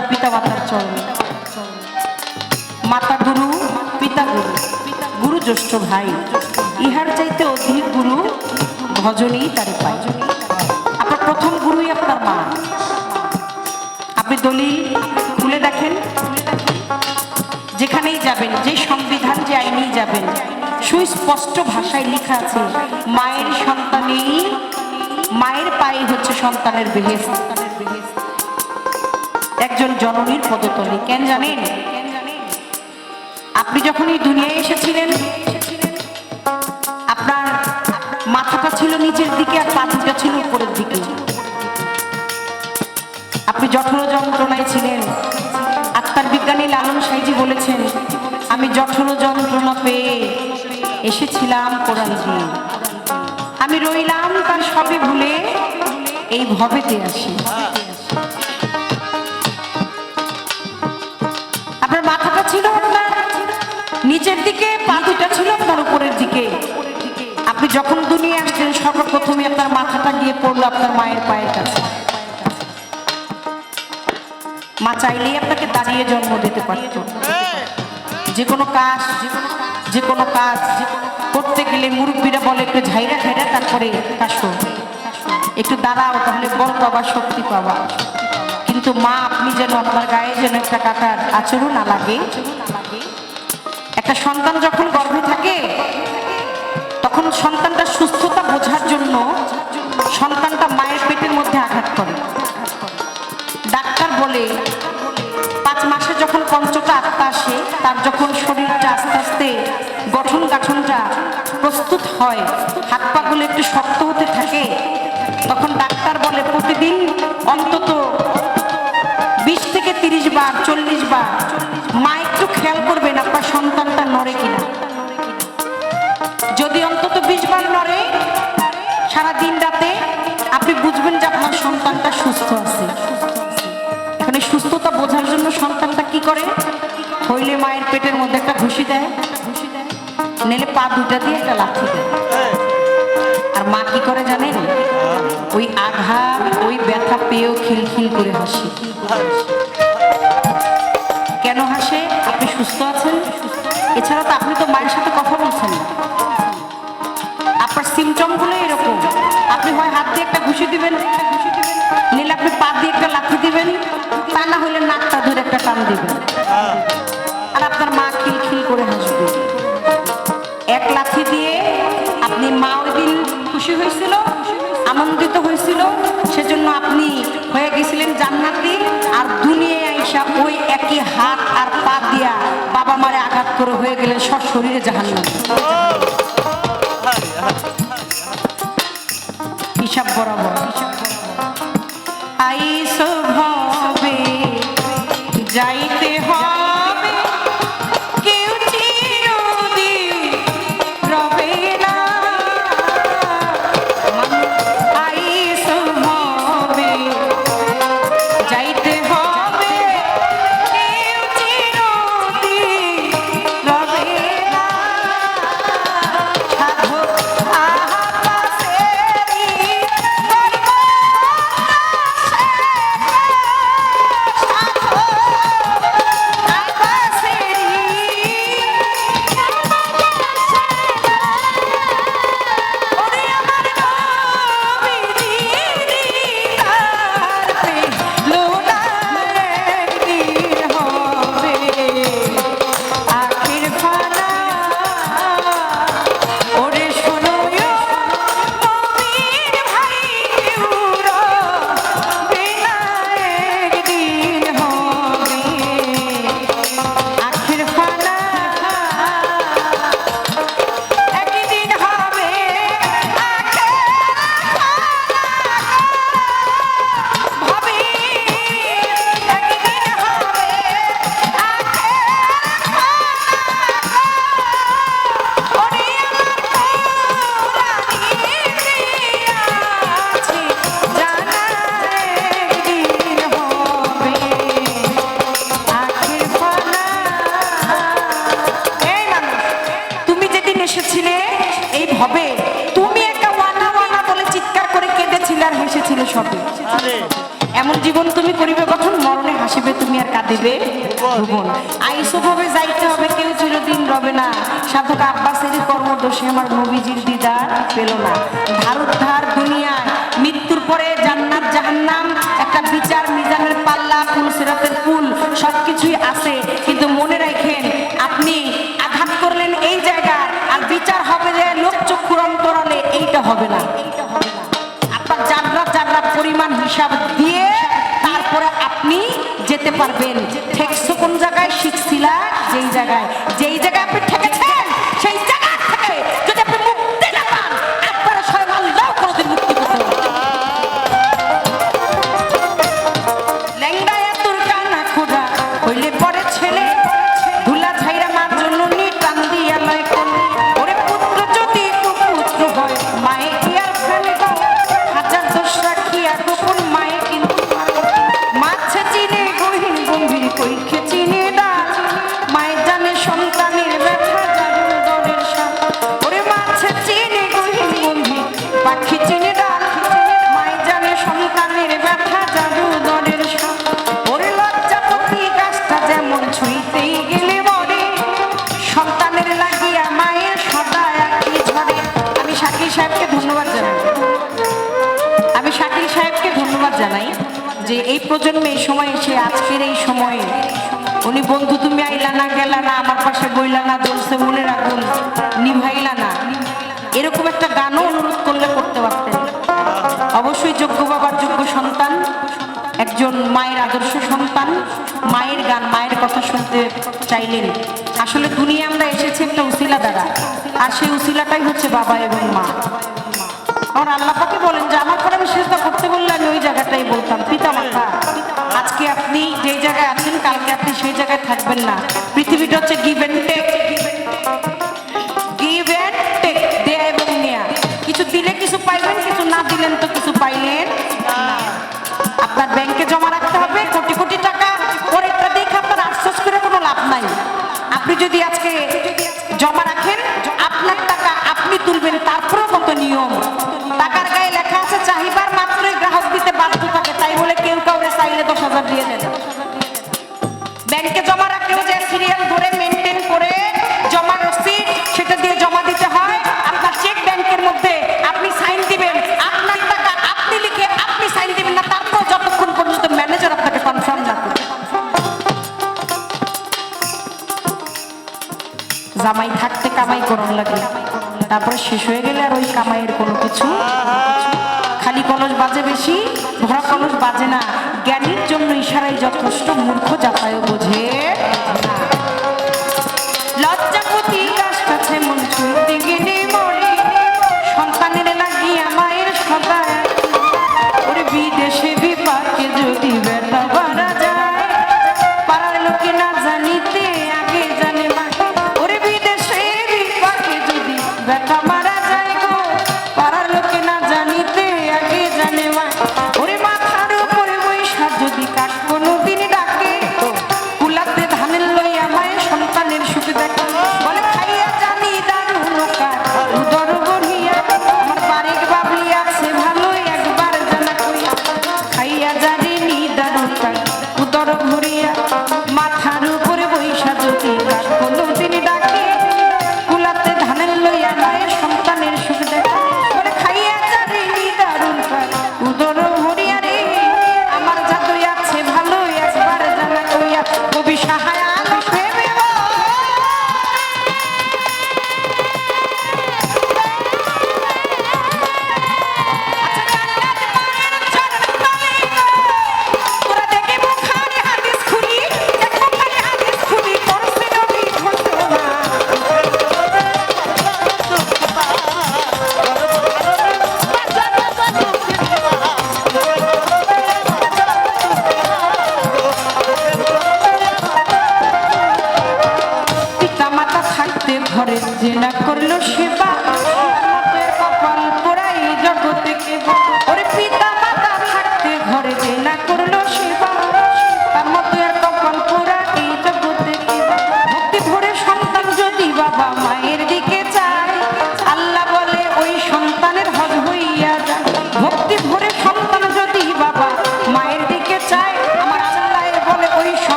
যার পিতা মাতার চরণে। মাতা গুরু, পিতা গুরু গুরু জ্যেষ্ঠ ভাই, ইহার চাইতে অধিক গুরু ভজনেই তারে আপনার প্রথম গুরুই আপনার মা। আপনি দলিল খুলে দেখেন। যেখানেই যাবেন, যে সংবিধান, যে আইনেই যাবেন, সুস্পষ্ট ভাষায় লেখা আছে, মায়ের সন্তানেই, মায়ের পায়ে হচ্ছে সন্তানের বেহেস একজন জননীর পদতলে। কেন জানেন? আপনি যখন এই দুনিয়ায় এসেছিলেন, আপনার মাথাটা ছিল নিচের দিকে আর পা দুটা ছিল উপরের দিকে। আপনি জঠর যন্ত্রণায় ছিলেন। আত্মার বিজ্ঞানী লালন সাইজি বলেছেন, আমি জঠর যন্ত্রণা পেয়ে এসেছিলাম কোরআন আমি রইলাম তার সবে ভুলে এই ভবেতে আসি। পা ছিল আপনার উপরের দিকে। আপনি যখন দুনিয়া আসছেন সর্বপ্রথমে আপনার মাথাটা গিয়ে পড়ল আপনার মায়ের পায়ের কাছে। মা চাইলেই আপনাকে দাঁড়িয়ে জন্ম দিতে পারত। যে কোনো কাজ, যে কোনো কাজ করতে গেলে মুরব্বীরা বলে, একটু ঝাইরা ঝাইরা তারপরে কাশো একটু দাঁড়াও, তাহলে বল পাবা শক্তি পাবা। কিন্তু মা, আপনি যেন আপনার গায়ে যেন একটা কাকার আচরণ না লাগে একটা সন্তান যখন গর্ভে থাকে, তখন সন্তানটা সুস্থতা বোঝার জন্য সন্তানটা মায়ের পেটের মধ্যে আঘাত করে। ডাক্তার বলে, পাঁচ মাসে যখন পঞ্চটা আত্মা আসে, তার যখন শরীরটা আস্তে আস্তে গঠন গাঠনটা প্রস্তুত হয়, হাত পাগুলো একটু শক্ত হতে থাকে, তখন ডাক্তার বলে, প্রতিদিন অন্তত বিশ থেকে তিরিশ বার, চল্লিশ বার রাতে আপনি বুঝবেন যে আপনার সন্তানটা সুস্থ আছে। এখানে সুস্থতা বোঝার জন্য সন্তানটা কি করে? হইলে মায়ের পেটের মধ্যে একটা ঘুষি দেয়। নেলে পা দুটা দিয়ে একটা লাথি দেয়। আর মা কি করে জানেন? ওই আঘাত, ওই ব্যথা পেয়েও খিলখিল করে হাসি। কেন হাসে? আপনি সুস্থ আছেন? এছাড়া তো আপনি তো মায়ের সাথে কথা বলছেন না। দিয়ে একটা ঘুষি দিবেন। নিলে আপনি পা দিয়ে একটা লাথি দিবেন। তা না হলে নাকটা ধরে একটা টান দিবেন। আর আপনার মা খিলখিল করে হাসবে। এক লাথি দিয়ে আপনি মা ওই দিন খুশি হয়েছিল আনন্দিত হয়েছিল, সেজন্য আপনি হয়ে গেছিলেন জান্নাতি। আর দুনিয়ায় আইসা ওই একই হাত আর পা দিয়া বাবা মারে আঘাত করে হয়ে গেলেন সব শরীরে জাহান্নাম। যাইতে ভবে তুমি একটা ওয়ানা ওয়ানা বলে চিৎকার করে কেঁদেছিলে আর হেসেছিলে সবে। এমন জীবন তুমি করিবে গঠন মরণে হাসিবে তুমি আর কাঁদিবে ভুবন। আইসো যাইতে হবে কেউ চিরদিন রবে না। সাধক আব্বাসের কর্মদোষে আমার নবীজির দিদার পেল না। ধারুদ্ধার দুনিয়ায় মৃত্যুর পরে জান্নাত জাহান্নাম একটা বিচার মিজানের পাল্লা ফুল সিরাতের ফুল সবকিছুই আছে। কিন্তু মনে রাখেন এইটা হবে না। আপনার জানরা জানলা পরিমাণ হিসাব দিয়ে তারপরে আপনি যেতে পারবেন। ঠেকছো কোন জায়গায়? শিখছিলা যেই জায়গায়। যেই জায়গায় আপনি ঠেকেছেন এই আজকের এই সময়ে উনি বন্ধু, তুমি আইলা না, গেলা না, আমার পাশে বইলা না জ্বলছে মনে রাখুন, নিভাইলা না। এরকম একটা গানও অনুরোধ করলে করতে পারতেন। অবশ্যই যোগ্য বাবার যোগ্য সন্তান, একজন মায়ের আদর্শ সন্তান, মায়ের গান, মায়ের কথা শুনতে চাইলেন। আসলে দুনিয়া আমরা এসেছি একটা উসিলা দ্বারা, আর সেই উসিলাটাই হচ্ছে বাবা এবং মা। আর আল্লাপাকে কালকে আপনি সেই জায়গায় থাকবেন না। পৃথিবীটা হচ্ছে give and take give and take দেয়া এবং নেয়া। কিছু দিলে কিছু পাইবেন, কিছু না দিলেন তো কিছু পাইলেন। আপনার ব্যাংকে জমা রাখতে হবে, কোটি কোটি টাকা। পরেরটা দেখে আপনার আশ্বাস করে কোনো লাভ নাই। আপনি যদি আজকে শেষ হয়ে গেলে আর ওই কামাইয়ের কোনো কিছু? খালি কলস বাজে বেশি? ভরা কলস বাজে না। জ্ঞানীর জন্য ইশারাই যথেষ্ট মূর্খ যাতায় বোঝে।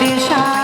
be shy.